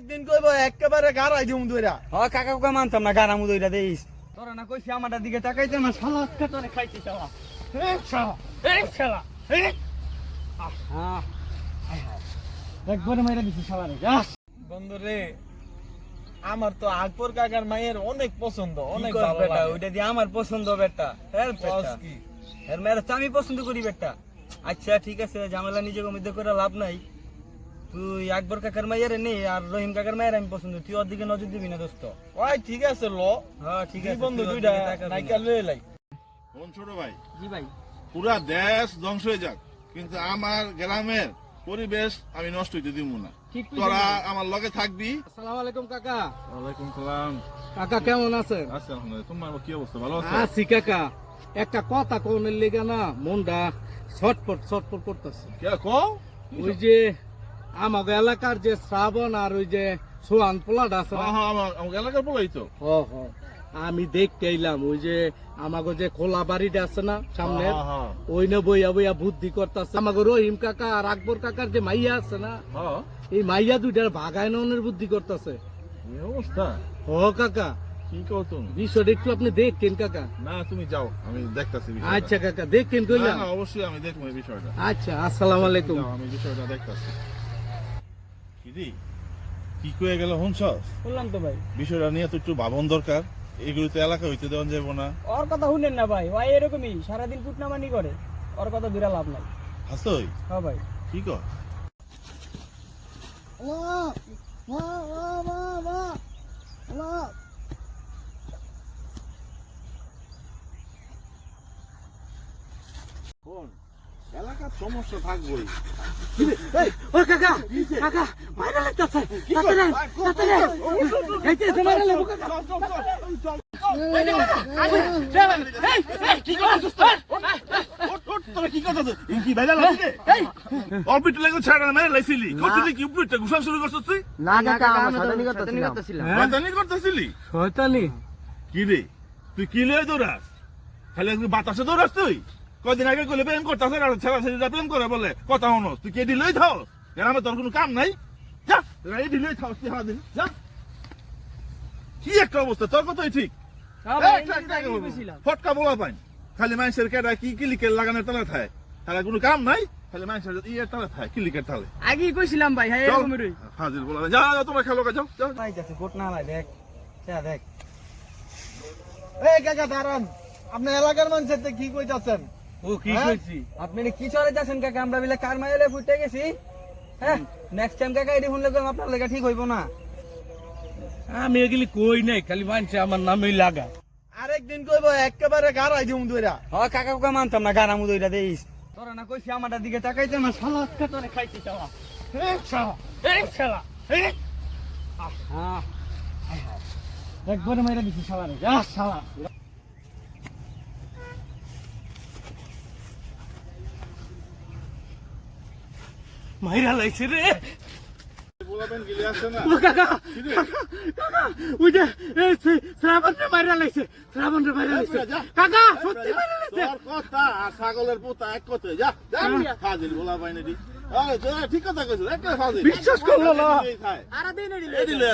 আরেকদিন কইব একেবারে গাড়াই দুইরা। হ কাকা কুকা মানতাম না গানা মুদইরা দেইস। তোরা না কইছি দিকে তাকাইতে না শালা আজকে তোরে খাইছি শালা। এই শালা এই শালা এই আহা একবারে মাইরা দিছি শালা রে যাস। বন্ধু রে আমার তো আকবর কাকার মায়ের অনেক পছন্দ অনেক ভালো বেটা ওইটা দিয়ে আমার পছন্দ বেটা বেটা। কি? এর মেয়ের তো আমি পছন্দ করি বেটা। আচ্ছা ঠিক আছে ঝামেলা নিজেকে মধ্যে করে লাভ নাই। তুই আকবর কাকার মাইয়ারে নে আর রহিম কাকার মায়ের আমি পছন্দ তুই ওর দিকে নজর দিবি না দোস্ত। ওই ঠিক আছে ল। হ্যাঁ ঠিক আছে বন্ধু দুইটা দিকে তাকাবি না। নাইকা লয়ে লাই। কোন ছোট ভাই? জি ভাই। পুরা দেশ ধ্বংস হয়ে যাক কিন্তু আমার গ্রামের পরিবেশ আমি নষ্ট হইতে দিব না। ঠিক তোরা আমার লগে থাকবি। আসসালামু আলাইকুম কাকা। ওয়ালাইকুম সালাম। কাকা কেমন আছেন? আচ্ছা তোমার কি অবস্থা? ভালো আছি? কাকা। একটা কথা কোনের লেগে না মনটা ছটপট ছটপট করতেছে। কে কও? ওই যে আমাকে এলাকার যে শ্রাবণ আর ওই যে পোলাট আছে হ্যাঁ হ্যাঁ এলাকার তো। হ আমি দেখতে এলাম ওই যে আমাকে যে খোলা বাড়িটা আছে না সামনে হ্যাঁ, ওই না বইয়া বইয়া বুদ্ধি করতেছে। আমাকে রহিম কাকা আর আকবর কাকার যে মাইয়া আছে না এই মাইয়া দুইটার ভাগায়নের বুদ্ধি করতেছে? অবস্থা? কাকা। বিষয়টা একটু আপনি দেখতেন কাকা। না তুমি যাও আমি দেখতাছি আচ্ছা কাকা দেখতেন না, অবশ্যই আমি দেখব বিষয়টা। আচ্ছা আসসালামু আলাইকুম। আমি বিষয়টা দেখতাছি। কি রে? কি কয়ে গেল হুনছস বললাম তো ভাই। বিষয়টা নিয়ে তো একটু ভাবন দরকার। এগুলো তো এলাকা হইতে দেওয়া যাব না। ওর কথা শুনেন না ভাই। ভাই এরকমই সারাদিন কুটনামানি করে। ওর কথা দূরে লাভ নাই। হাসই? হ্যাঁ ভাই। কি কর? শোন, এলাকার সমস্যা থাকবোই। কাকা কাকা মাইরা লাগতাছে। কি রে তুই কি লয়ে দৌড়াস? খালি বাতাসে দৌড়াস তুই? কদিন আগে কইলে প্রেম করতেছে আর ছেড়া ছেড়ে প্রেম করে বলে কথা হনস তুই কে দিলই থাও? গ্রামে তোর কোনো কাম নাই? যা দিলই থাও তুই হাদিন যা। কি একটা অবস্থা তোর কথাই ঠিক। ফটকা বলা পাই খালি মানুষের কেডা কি কিলিকের লাগানোর তালা থাকে তারা কোনো কাম নাই? খালি মানুষের ইয়ের তালা থাকে কিলিকের তালে। আগেই কইছিলাম ভাই হ্যাঁ। এরকমই ফাজিল বলা। যা যা তোমরা খেলো যাও যাও। ভাই কাছে কোট না ভাই দেখ। দেখ। এই কাকা দাঁড়ান। আপনার এলাকার মানুষের তে কি কইতাছেন? ও কি হ্যাঁ? কইছি? আপনি কি চলে যাচ্ছেন কাকা? আমরা বিলে কার মাইলে ফুটে গেছি? হ্যাঁ? নেক্সট টাইম কাকা এটি শুনলে কইম আপনার লেগে ঠিক হইব না। আমি এগুলি কই নাই খালি মানছে আমার নামই লাগা। আরেকদিন কইব একেবারে গাড়াই দিউম দুইরা। হ কাকা কুকা মানতাম না গানা মুদইরা দেইস। তোরা না কইছি আমারটার দিকে তাকাইতে না শালা আজকে তোরে খাইছি শালা। এই শালা এই শালা এই আহা একবারে মাইরা দিছি শালা রে। যা শালা মাইরা লাইছে রে বলাবেন গিলে আসছে না ও কাকা কাকা ওই যে এই সে- শ্রাবণ রে মাইরা লাইছে শ্রাবণ রে মাইরা লাইছে কাকা সত্যি মাইরা লাইছে তোর লাগছে রে ছাগলের পোতা এক কথা যা ফাজিল বলা পাই না দি। আরে যা, ঠিক কথা ফাজিল। বিশ্বাস করল না। এই দিলেই